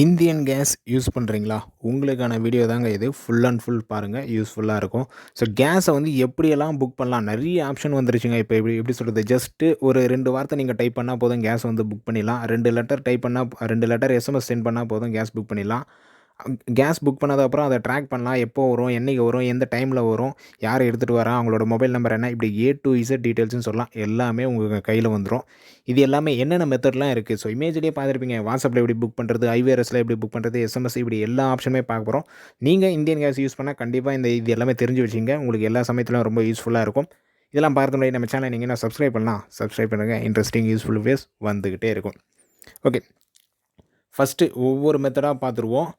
Indian case use பண்ணுறீங்களா? உங்களுக்கான video தாங்க இது. ஃபுல் அண்ட் ஃபுல் பாருங்கள் யூஸ்ஃபுல்லாக இருக்கும். ஸோ கேஸை வந்து எப்படியெல்லாம் புக் பண்ணலாம்? நிறைய ஆப்ஷன் வந்துருச்சுங்க. இப்போ எப்படி எப்படி சொல்கிறது ஜஸ்ட்டு ஒரு ரெண்டு வார்த்தை நீங்கள் டைப் பண்ணால் போதும் கேஸ் வந்து புக் பண்ணிடலாம். ரெண்டு லெட்டர் டைப் பண்ணால் ரெண்டு லெட்டர் எஸ்எம்எஸ் சென்ட் பண்ணால் போதும் கேஸ் புக் பண்ணிடலாம். கேஸ் புக் பண்ணதுக்கப்புறம் அதை ட்ராக் பண்ணலாம். எப்போ வரும்? என்னைக்கு வரும்? எந்த டைமில் வரும்? யார் எடுத்துகிட்டு வரா? அவங்களோட மொபைல் நம்பர் என்ன? இப்படி ஏ டூ இசட் டீட்டெயில்ஸ்னு சொல்லலாம். எல்லாமே உங்கள் கையில் வந்துடும் இது எல்லாமே என்னென்ன மெத்தட்லாம் இருக்குது ஸோ இமேஜ்லேயே பார்த்துருப்பீங்க. வாட்ஸ்அப்பில் எப்படி புக் பண்ணுறது ஐவேரஸ்ல எப்படி புக் பண்ணுறது எஸ்எம்எஸ் இப்படி எல்லா ஆப்ஷனுமே பார்க்க போகிறோம் நீங்கள் இந்தியன் கேஸ் யூஸ் பண்ணால் கண்டிப்பாக இந்த இது எல்லாமே தெரிஞ்சு வச்சுங்க உங்களுக்கு எல்லா சமயத்திலும் ரொம்ப யூஸ்ஃபுல்லாக இருக்கும். இதெல்லாம் பார்த்து முன்னாடி நம்ம சேனலை நீங்கள் என்ன சப்ஸ்கிரைப் பண்ணலாம். சப்ஸ்கிரைப் பண்ணுங்கள் இன்ட்ரெஸ்டிங் யூஸ்ஃபுல் வீடியோஸ் வந்துக்கிட்டே இருக்கும். ஓகே. ஃபர்ஸ்ட்டு ஒவ்வொரு மெத்தடாக பார்த்துருவோம்.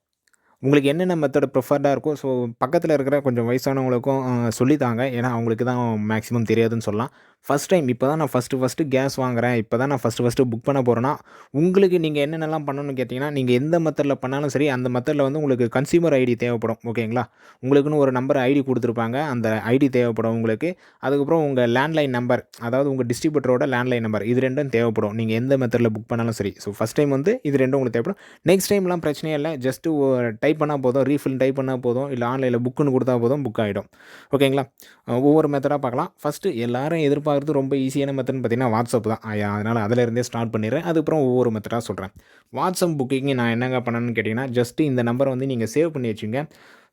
உங்களுக்கு என்னென்ன மெத்தட் ப்ரிஃபர்டாக இருக்கோ, ஸோ பக்கத்தில் இருக்கிற கொஞ்சம் வயசானவங்களுக்கும் சொல்லித்தாங்க சொல்லி தாங்க. ஏன்னா அவங்களுக்கு தான் மேக்ஸிமம் தெரியாதுன்னு சொல்லலாம். ஃபர்ஸ்ட் டைம் இப்போ தான் நான் ஃபர்ஸ்ட்டு ஃபஸ்ட்டு கேஸ் வாங்குறேன். இப்போ தான் நான் ஃபர்ஸ்ட்டு ஃபஸ்ட்டு புக் பண்ண போகிறேன்னா உங்களுக்கு நீங்கள் என்னென்னலாம் பண்ணணும்னு கேட்டிங்கன்னா நீங்கள் எந்த மெத்தடில் பண்ணாலும் சரி, அந்த மெத்தடில் வந்து உங்களுக்கு கன்சியூமர் ஐடி தேவைப்படும். ஓகேங்களா? உங்களுக்குன்னு ஒரு நம்பர் ஐடி கொடுத்துருப்பாங்க அந்த ஐடி தேவைப்படும் உங்களுக்கு. அதுக்கப்புறம் உங்கள் லேண்ட்லைன் நம்பர், அதாவது உங்கள் டிஸ்ட்ரிபியூட்டரோட லேண்ட்லைன் நம்பர். இது ரெண்டும் தேவைப்படும். நீங்கள் எந்த மெத்தடில் புக் பண்ணாலும் சரி. ஸோ ஃபர்ஸ்ட் டைம் வந்து இது ரெண்டும் உங்களுக்கு தேவைப்படும். நெக்ஸ்ட் டைம்லாம் பிரச்சனையே இல்லை ஜஸ்ட்டு டைப் பண்ணால் போதும். ரீஃபில் டைப் பண்ணால் போதும். இல்லை ஆன்லைனில் புக்குன்னு கொடுத்தா போதும் புக் ஆகிடும் ஓகேங்களா? ஒவ்வொரு மெத்தடாக பார்க்கலாம். ஃபர்ஸ்ட்டு எல்லாரும் ஆகிறது ரொம்ப ஈஸியான மெத்தட்னு பார்த்தீங்கன்னா, வாட்ஸ்அப் தான். அதனால் அதனால அதிலேருந்தே ஸ்டார்ட் பண்ணிடுறேன். அதுக்கப்புறம் ஒவ்வொரு மெத்தடாக சொல்கிறேன் வாட்ஸ்அப் புக்கிங் நான் என்னங்க பண்ணணும்னு கேட்டிங்கன்னா ஜஸ்ட்டு இந்த நம்பரை வந்து நீங்கள் சேவ் பண்ணி வச்சுங்க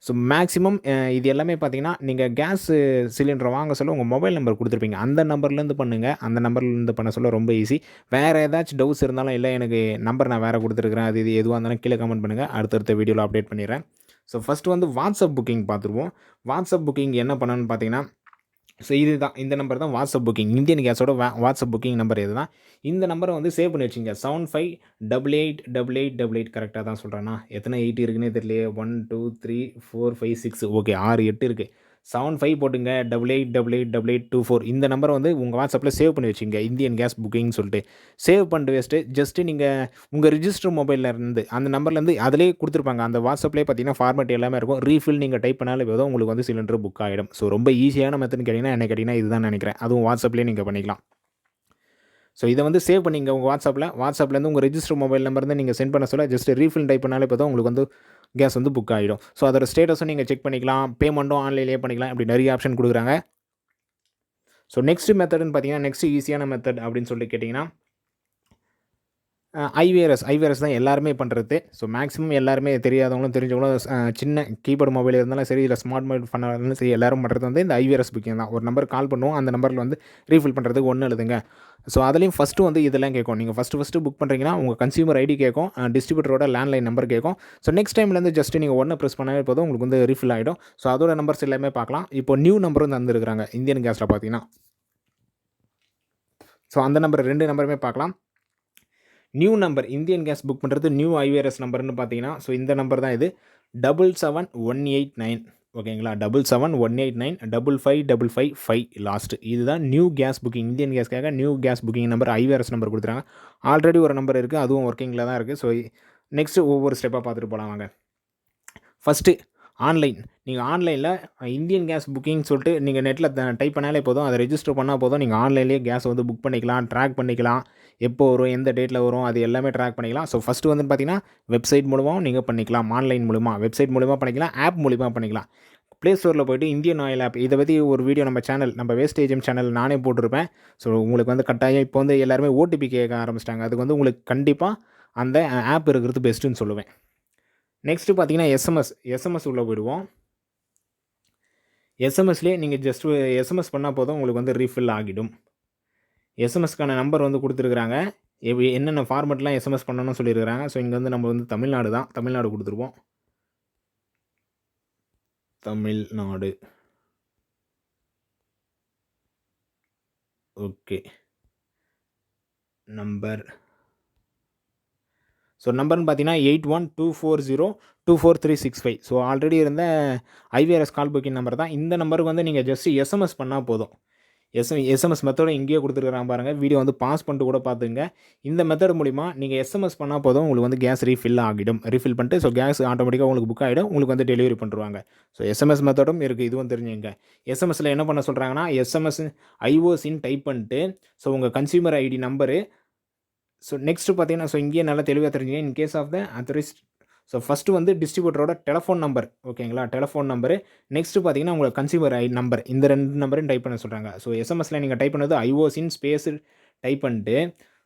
ஸோ மேக்ஸிமம் இது எல்லாமே பார்த்தீங்கன்னா, நீங்கள் கேஸு சிலிண்டர் வாங்க சொல்ல உங்கள் மொபைல் நம்பர் கொடுத்துருப்பீங்க அந்த நம்பர்லேருந்து பண்ணுங்கள் அந்த நம்பர்லேருந்து பண்ண சொல்ல ரொம்ப ஈஸி. வேறு ஏதாச்சும் டவுட்ஸ் இருந்தாலும், இல்லை எனக்கு நம்பர் நான் வேறு கொடுத்துருக்குறேன் அது இது எதுவாக இருந்தாலும் கீழே கமெண்ட் பண்ணுங்கள் அடுத்தடுத்த வீடியோவில் அப்டேட் பண்ணிடுறேன். ஸோ ஃபஸ்ட்டு வந்து வாட்ஸ்அப் புக்கிங் பார்த்துருவோம். வாட்ஸ்அப் புக்கிங் என்ன பண்ணணும்னு பார்த்தீங்கன்னா, ஸோ இது தான் இந்த நம்பர் தான் வாட்ஸ்அப் புக்கிங் இந்தியன் கேஸோட வாட்ஸ்அப் புக்கிங் நம்பர் இது தான் இந்த நம்பரை வந்து சேவ் பண்ணி வச்சுங்க seven five double eight double eight double eight கரெக்டாக தான் சொல்கிறேன்னா எத்தனை எயிட் இருக்குன்னே தெரியலையே. One two three four five six okay ஆறு எட்டு இருக்குது செவன் ஃபைவ் போட்டுங்க. 88888824 இந்த நம்பரை வந்து உங்கள் வாட்ஸ்அப்பில் சேவ் பண்ணி வச்சுங்க இந்தியன் கேஸ் புக்கிங்னு சொல்லிட்டு. சேவ் பண்ணிட்டு வச்சுட்டு, ஜஸ்ட்டு நீங்கள் உங்கள் ரிஜிஸ்டர் மொபைலில் இருந்து அந்த நம்பர்லேருந்து அதிலேயே கொடுத்துருப்பாங்க அந்த வாட்ஸ்அப்லேயே பார்த்தீங்கன்னா, ஃபார்மேட் எல்லாமே இருக்கும். ரீஃபில் நீங்கள் டைப் பண்ணாலே போதும். உங்களுக்கு வந்து சிலிண்டர் புக் ஆகிடும் ஸோ ரொம்ப ஈஸியான மெத்தட்ன்னு கேட்டிங்கன்னா என்ன கேட்டிங்கன்னா இதுதான் நினைக்கிறேன் அதுவும் வாட்ஸ்அப்லேயே நீங்கள் பண்ணிக்கலாம். ஸோ இதை வந்து சேவ் பண்ணிங்க உங்கள் வாட்ஸ்அப்பில் வாட்ஸ்அப்லேருந்து உங்கள் ரெஜிஸ்டர் மொபைல் நம்பர்லேருந்து நீங்கள் சென்ட் பண்ண சொல்ல, ஜஸ்ட் ரீஃபில் டைப் பண்ணாலே போதும். உங்களுக்கு வந்து கேஸ் வந்து புக் ஆகிடும் ஸோ அதோட ஸ்டேட்டஸும் நீங்கள் செக் பண்ணிக்கலாம். பேமெண்ட்டும் ஆன்லைன்லேயே பண்ணிக்கலாம். இப்படி நிறைய ஆப்ஷன் கொடுக்குறாங்க ஸோ நெக்ஸ்ட் மெத்தடுன்னு பார்த்தீங்கன்னா, நெக்ஸ்ட் ஈஸியான மெத்தட் அப்படின்னு சொல்லிட்டு கேட்டிங்கன்னா ஐவேரஸ் ஐவேரஸ் தான் எல்லாருமே பண்ணுறது ஸோ மேக்ஸிமம் எல்லாருமே தெரியாதவங்களும், தெரிஞ்சவங்களும் சின்ன கீபோர்டு மொபைல் இருந்தாலும் சரி, இல்லை ஸ்மார்ட் மொபைல் பண்ணாலும் சரி, எல்லாரும் பண்ணுறது வந்து இந்த ஐவேரஸ் புக்கிங் தான். ஒரு நம்பர் கால் பண்ணுவோம். அந்த நம்பரில் வந்து ரீஃபில் பண்ணுறதுக்கு ஒன்று எழுதுங்க. ஸோ அதுலேயும் ஃபஸ்ட்டு வந்து இதெல்லாம் கேட்கும். நீங்கள் ஃபஸ்ட்டு ஃபஸ்ட்டு புக் பண்ணுறீங்கன்னா உங்கள் கன்சியூமர் ஐடி கேட்கும். டிஸ்ட்ரிபியூட்டரோட லேண்ட்லைன் நம்பர் கேட்கும். ஸோ நெக்ஸ்ட் டைம்லேருந்து ஜஸ்ட் நீங்கள் ஒன்று ப்ரெஸ் பண்ணாலே போதும். உங்களுக்கு வந்து ரீஃபில் ஆகிடும் ஸோ அதோட நம்பர்ஸ் எல்லாமே பார்க்கலாம். இப்போ நியூ நம்பரும் தந்துருக்குறாங்க இந்தியன் கேஸில் பார்த்தீங்கன்னா. ஸோ அந்த நம்பர் ரெண்டு நம்பருமே பார்க்கலாம். New number Indian gas book பண்ணுறது நியூ ஐவிஆர்எஸ் நம்பர்னு பார்த்தீங்கன்னா, ஸோ இந்த நம்பர் தான் இது. 77189 ஓகேங்களா? 77189 55555 லாஸ்ட். இதுதான் new gas booking. Indian கேஸ்க்காக new gas booking number IVRS number கொடுத்துறாங்க ஆல்ரெடி ஒரு நம்பர் இருக்குது அதுவும் ஒர்க்கிங்கில் தான் இருக்குது ஸோ நெக்ஸ்ட்டு ஒவ்வொரு ஸ்டெப்பாக பார்த்துட்டு போகலாம் வாங்க. First online. நீங்கள் ஆன்லைனில் இந்தியன் கேஸ் புக்கிங் சொல்லிட்டு நீங்கள் நெட்டில் டைப் பண்ணாலே போதும். அதை ரெஜிஸ்டர் பண்ணால் போதும். நீங்கள் ஆன்லைன்லேயே கேஸ் வந்து புக் பண்ணிக்கலாம். ட்ராக் பண்ணிக்கலாம். எப்போ வரும்? எந்த டேட்டில் வரும்? அது எல்லாமே ட்ராக் பண்ணிக்கலாம். ஸோ ஃபர்ஸ்ட்டு வந்து பார்த்தீங்கன்னா, வெப்சைட் மூலமாகவும் நீங்கள் பண்ணிக்கலாம். ஆன்லைன் மூலிமா வெப்சைட் மூலிமா பண்ணிக்கலாம். ஆப் மூலிமா பண்ணிக்கலாம். ப்ளே ஸ்டோரில் போயிட்டு இந்தியன் ஆயில் ஆப் இதை பற்றி ஒரு வீடியோ நம்ம சேனல் நம்ம வேஸ்டேஜம் சேனல் நானே போட்டிருப்பேன். ஸோ உங்களுக்கு வந்து கட்டாயம் இப்போ வந்து எல்லாருமே ஓடிபி கேட்க ஆரம்பிச்சிட்டாங்க அதுக்கு வந்து உங்களுக்கு கண்டிப்பாக அந்த ஆப் இருக்கிறது பெஸ்ட்டுன்னு சொல்லுவேன். நெக்ஸ்ட்டு பார்த்தீங்கன்னா, எஸ்எம்எஸ். எஸ்எம்எஸ் உள்ளே போயிடுவோம். எஸ்எம்எஸ்லேயே நீங்கள் ஜஸ்ட் எஸ்எம்எஸ் பண்ணால் போதும். உங்களுக்கு வந்து ரீஃபில் ஆகிடும். எஸ்எம்எஸ்க்கான நம்பர் வந்து கொடுத்துருக்குறாங்க எப்படி என்னென்ன ஃபார்மெட்லாம் எஸ்எம்எஸ் பண்ணணும்னு சொல்லியிருக்காங்க. ஸோ இங்கே வந்து நம்ம வந்து தமிழ்நாடு தான். தமிழ்நாடு கொடுத்துருவோம் தமிழ்நாடு. ஓகே. நம்பர் ஸோ நம்பர்னு பார்த்தீங்கன்னா, 8124024365 ஸோ ஆல்ரெடி இருந்த ஐவிஆர்எஸ் கால் புக்கிங் நம்பர் தான். இந்த நம்பருக்கு வந்து நீங்கள் ஜஸ்ட் எஸ்எம்எஸ் பண்ணால் போதும். எஸ் எஸ்எம்எஸ் மெத்தடை இங்கேயே கொடுத்துருக்குறாங்க பாருங்கள் வீடியோ வந்து பாஸ் பண்ணிட்டு கூட பார்த்துக்கங்க. இந்த மெத்தட் மூலிமா நீங்கள் எஸ்எம்எஸ் பண்ணால் போதும். உங்களுக்கு வந்து கேஸ் ரீஃபில் ஆகிடும். ரீஃபில் பண்ணிட்டு ஸோ கேஸ் ஆட்டோமேட்டிக்காக உங்களுக்கு புக் ஆகிடும் உங்களுக்கு வந்து டெலிவரி பண்ணிருவாங்க. ஸோ எஸ்எம்எஸ் மெத்தடும் இருக்குது இதுவும் தெரிஞ்சுங்க எஸ்எம்எஸில் என்ன பண்ண சொல்கிறாங்கன்னா எஸ்எம்எஸ் ஐஓசின்னு டைப் பண்ணிட்டு, ஸோ உங்கள் consumer ID number so next பார்த்தீங்கன்னா, ஸோ இங்கேயே நல்லா தெளிவாக தெரிஞ்சுங்க in case of the authorised so first வந்து டிஸ்ட்ரிபியூட்டரோட டெலஃபோன் நம்பர் ஓகேங்களா டெலஃபோன் நம்பரு நெக்ஸ்ட்டு பார்த்தீங்கன்னா உங்கள் கன்சியூமர் ஐ நம்பர் இந்த ரெண்டு நம்பரையும் டைப் பண்ண சொல்கிறாங்க ஸோ எஸ்எம்எஸில் நீங்கள் டைப் பண்ணது ஐஓசின் ஸ்பேஸ் டைப் பண்ணிட்டு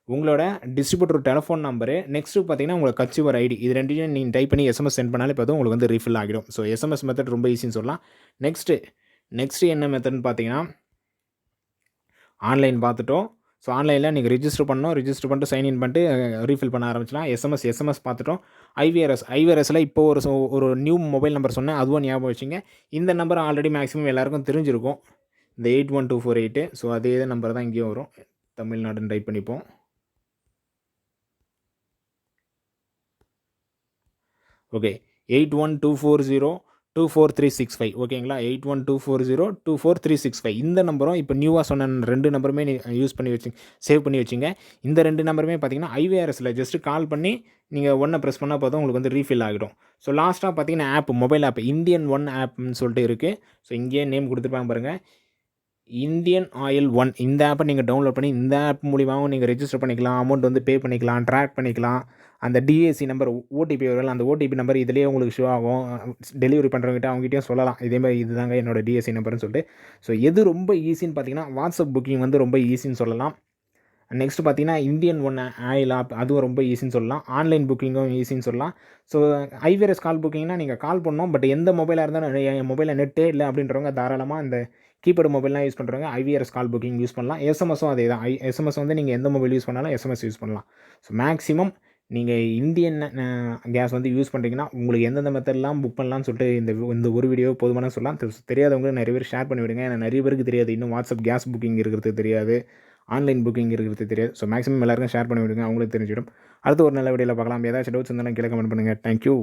உங்களோட டிஸ்ட்ரிபியூட்டர் டெலஃபோன் நம்பரு நெக்ஸ்ட்டு பார்த்தீங்கன்னா உங்களோட கன்சியூமர் ஐடி இது ரெண்டையும் நீங்கள் டைப் பண்ணி எஸ்எம்எஸ் சென்ட் பண்ணாலே பார்த்தோம் உங்களுக்கு வந்து ரீஃபில் ஆகிடும். ஸோ எஸ்எம்எஸ் மெத்தட் ரொம்ப ஈஸின்னு சொல்லலாம். நெக்ஸ்ட்டு நெக்ஸ்ட்டு என்ன மெத்தட்னு பார்த்தீங்கன்னா ஆன்லைன் பார்த்துட்டோம். ஸோ ஆன்லைனில் நீங்கள் ரிஜிஸ்டர் பண்ணணும். ரிஜிஸ்டர் பண்ணிட்டு சைன்இன் பண்ணிட்டு ரீஃபில் பண்ண ஆரம்பிச்சலாம் எஸ்எம்எஸ் எஸ்எம்எஸ் பார்த்துட்டோம். ஐவிஆர்எஸ் ஐவிஆர்எஸில் இப்போ ஒரு ஒரு நியூ மொபைல் நம்பர் சொன்னேன். அதுவும் ஞாபகம் வச்சுங்க. இந்த நம்பர் ஆல்ரெடி மேக்ஸிமம் எல்லாருக்கும் தெரிஞ்சிருக்கும். இந்த eight one two four eight so அதே நம்பர் தான் இங்கேயும் வரும். தமிழ்நாடுன்னு டைப் பண்ணிப்போம். Okay eight one two four zero two four three six five ஓகேங்களா eight one two four zero two four three six five இந்த நம்பரும் இப்போ நியூவாக சொன்ன ரெண்டு நம்பருமே யூஸ் பண்ணி வச்சு சேவ் பண்ணி வச்சுங்க. இந்த ரெண்டு நம்பருமே பார்த்தீங்கன்னா ஐவிஆர்எஸில் ஜஸ்ட்டு கால் பண்ணி நீங்கள் ஒன்றை ப்ரெஸ் பண்ணால் போதும் உங்களுக்கு வந்து ரீஃபில் ஆகிடும். ஸோ லாஸ்ட்டாக பார்த்தீங்கன்னா app mobile app Indian one ஆப்னு சொல்லிட்டு இருக்குது ஸோ இங்கேயே நேம் கொடுத்துருப்பாங்க பாருங்கள் இந்தியன் ஆயில் ஒன் இந்த ஆப்பை நீங்கள் டவுன்லோட் பண்ணி இந்த ஆப் மூலிமாவும் நீங்கள் ரெஜிஸ்டர் பண்ணிக்கலாம் அமௌண்ட் வந்து பே பண்ணிக்கலாம் ட்ராக் பண்ணிக்கலாம். அந்த டிஏசி நம்பர் ஓடிபி வரல அந்த ஓடிபி நம்பர் இதுலேயே உங்களுக்கு ஷோ ஆகும். டெலிவரி பண்ணுறவங்ககிட்ட அவங்ககிட்டயும் சொல்லலாம். இதேமாதிரி இதுதாங்க என்னோடய டிஎஸ்சி நம்பர்னு சொல்லிட்டு. ஸோ எது ரொம்ப ஈஸின்னு பார்த்தீங்கன்னா வாட்ஸ்அப் புக்கிங் வந்து ரொம்ப ஈஸின்னு சொல்லலாம். நெக்ஸ்ட் பார்த்தீங்கன்னா இந்தியன் ஒன் ஆயில் ஆப் அதுவும் ரொம்ப ஈஸின்னு சொல்லலாம். ஆன்லைன் புக்கிங்கும் ஈஸின்னு சொல்லலாம். ஸோ ஐவிஎஸ் கால் புக்கிங்னா நீங்கள் கால் பண்ணோம் பட் எந்த மொபைலாக இருந்தாலும் என் மொபைலில் நெட்டே இல்லை அப்படின்றவங்க தாராளமாக இந்த கீபேட் மொபைல்லாம் யூஸ் பண்ணுறவங்க ஐவிஆர்எஸ் கால் புக்கிங் யூஸ் பண்ணலாம். எஸ்எம்எஸும் அதே தான். ஐ எஸ்எம்எஸ் வந்து நீங்கள் எந்த மொபைல் யூஸ் பண்ணாலும் எஸ்எம்எஸ் யூஸ் பண்ணலாம். ஸோ மேக்ஸிமம் நீங்கள் இந்தியன் கேஸ் வந்து யூஸ் பண்ணுறீங்கன்னா உங்களுக்கு எந்தெந்த மெத்தட்லாம் புக் பண்ணலாம்னு சொல்லிட்டு இந்த இந்த ஒரு வீடியோ போதுமான சொல்லலாம். தெ- தெரியாதவங்க நிறைய பேர் ஷேர் பண்ணி விடுங்க ஏன்னா நிறைய பேருக்கு தெரியாது. இன்னும் வாட்ஸ்அப் கேஸ் புக்கிங் இருக்கிறது தெரியாது. ஆன்லைன் புக்கிங் இருக்கிறது தெரியாது. ஸோ மேக்ஸிமம் எல்லாருக்கும் ஷேர் பண்ணி விடுங்க. அவங்களுக்கு தெரிஞ்சிடும். அடுத்து ஒரு நல்ல வீடியோவில் பார்க்கலாம். ஏதாச்சும் டவுட்ஸ் இருந்தாலும் கீழே கமெண்ட் பண்ணுங்கள் தேங்க்யூ